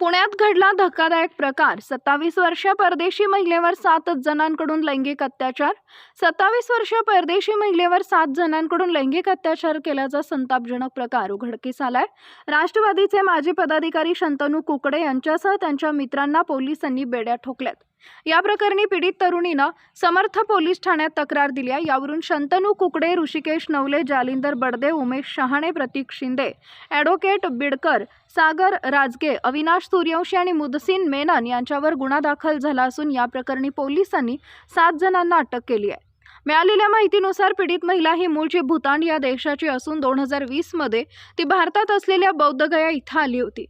पुण्यात घडला धक्कादायक प्रकार. सत्तावीस वर्षीय परदेशी महिलेवर सात जणांकडून लैंगिक अत्याचार. सत्तावीस वर्षीय परदेशी महिलेवर सात जणांकडून लैंगिक अत्याचार केल्याचा संतापजनक प्रकार उघडकीस आलाय. राष्ट्रवादीचे माजी पदाधिकारी शंतनू कुकडे यांच्यासह त्यांच्या मित्रांना पोलिसांनी बेड्या ठोकल्यात. या प्रकरणी पीडित तरुणीनं समर्थ पोलीस ठाण्यात तक्रार दिली आहे. यावरून शंतनू कुकडे ऋषिकेश नवले जालिंदर बडदे उमेश शहाणे प्रतीक शिंदे ॲडव्होकेट बिडकर सागर राजगे अविनाश सूर्यवंशी आणि मुदसिन मेनन यांच्यावर गुन्हा दाखल झाला असून या प्रकरणी पोलिसांनी सात जणांना अटक केली आहे. मिळालेल्या माहितीनुसार पीडित महिला ही मूळची भूतान या देशाची असून दोन हजार वीसमध्ये ती भारतात असलेल्या बौद्धगया इथं आली होती.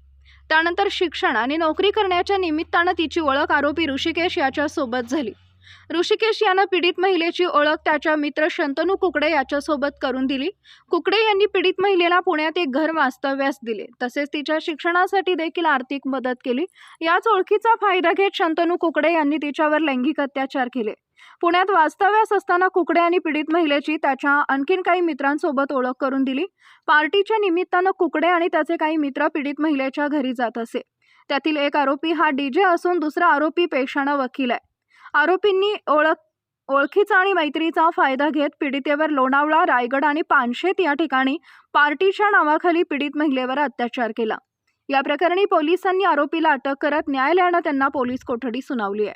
त्यानंतर शिक्षण आणि नोकरी करण्याच्या निमित्तानं तिची ओळख आरोपी ऋषिकेश याच्यासोबत झाली. ऋषिकेश यानं पीडित महिलेची ओळख त्याच्या मित्र शंतनू कुकडे याच्यासोबत करून दिली. कुकडे यांनी पीडित महिलेला पुण्यात एक घर वास्तव्यास दिले. तसेच तिच्या शिक्षणासाठी देखील आर्थिक मदत केली. याच ओळखीचा फायदा घेत शंतनू कुकडे यांनी तिच्यावर लैंगिक अत्याचार केले. पुण्यात वास्तव्यास असताना कुकडे आणि पीडित महिलेची त्याच्या आणखीन काही मित्रांसोबत ओळख करून दिली. पार्टीच्या निमित्तानं कुकडे आणि त्याचे काही मित्र पीडित महिलेच्या घरी जात असे. त्यातील एक आरोपी हा डीजे असून दुसरा आरोपी पेशानं वकील आहे. आरोपींनी ओळख ओळखीचा आणि मैत्रीचा फायदा घेत पीडितेवर लोणावळा रायगड आणि पानशेत या ठिकाणी पार्टीच्या नावाखाली पीडित महिलेवर अत्याचार केला. या प्रकरणी पोलिसांनी आरोपीला अटक करत न्यायालयानं त्यांना पोलीस कोठडी सुनावली आहे.